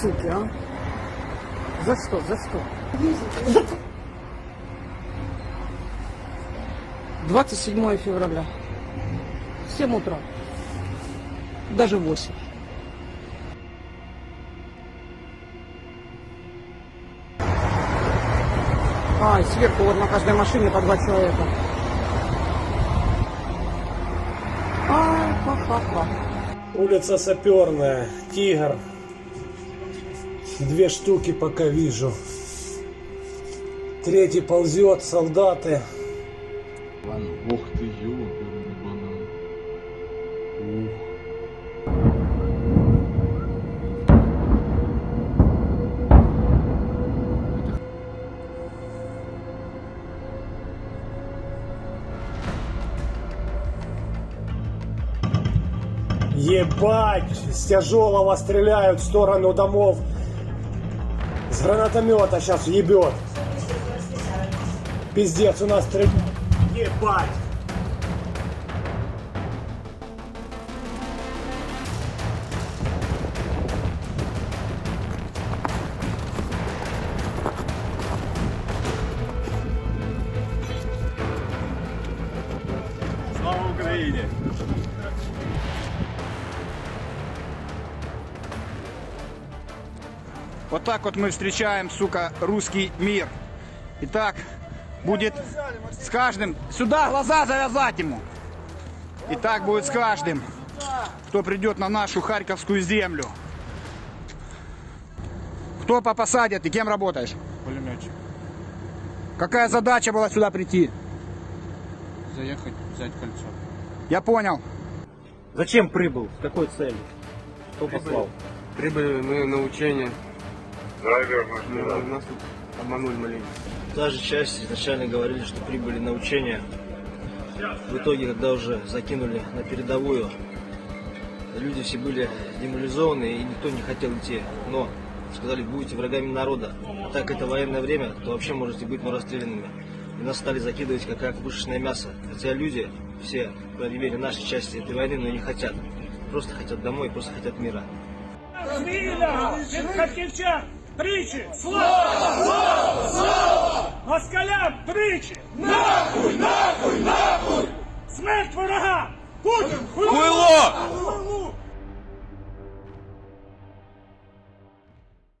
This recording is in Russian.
суки, а? За что? За что? 27 февраля. 7 утра. Даже 8. А, и сверху вот на каждой машине по два человека. А, ха-ха-ха. Улица Саперная, Тигр. Две штуки пока вижу. Третий ползет, солдаты. Ух ты, ёбаный банан. Ух. Ебать! С тяжелого стреляют в сторону домов. С гранатомета сейчас ебет. Пиздец, у нас три... Ебать! Слава Україні! Вот так вот мы встречаем, сука, русский мир. Итак, будет с каждым... Сюда глаза завязать ему. И так будет с каждым, кто придет на нашу Харьковскую землю. Кто по посаде, ты кем работаешь? Пулеметчик. Какая задача была сюда прийти? Заехать, взять кольцо. Я понял. Зачем прибыл? С какой целью? Кто послал? Прибыли мы на учение. Драйвер наш Нас тут обманули маленько. Та же часть изначально говорили, что прибыли на учения. В итоге, когда уже закинули на передовую, люди все были деморализованы и никто не хотел идти. Но сказали, будете врагами народа. А так это военное время, то вообще можете быть но расстрелянными. И нас стали закидывать как, как пушечное мясо. Хотя люди, все, по крайней мере, нашей части этой войны, но не хотят. Просто хотят домой, просто хотят мира. Вільного від харківчан тричі! Слава! Слава! Слава! Москалям тричі! Нахуй! Нахуй! Нахуй! Смерть ворога! Путін! Хуйло!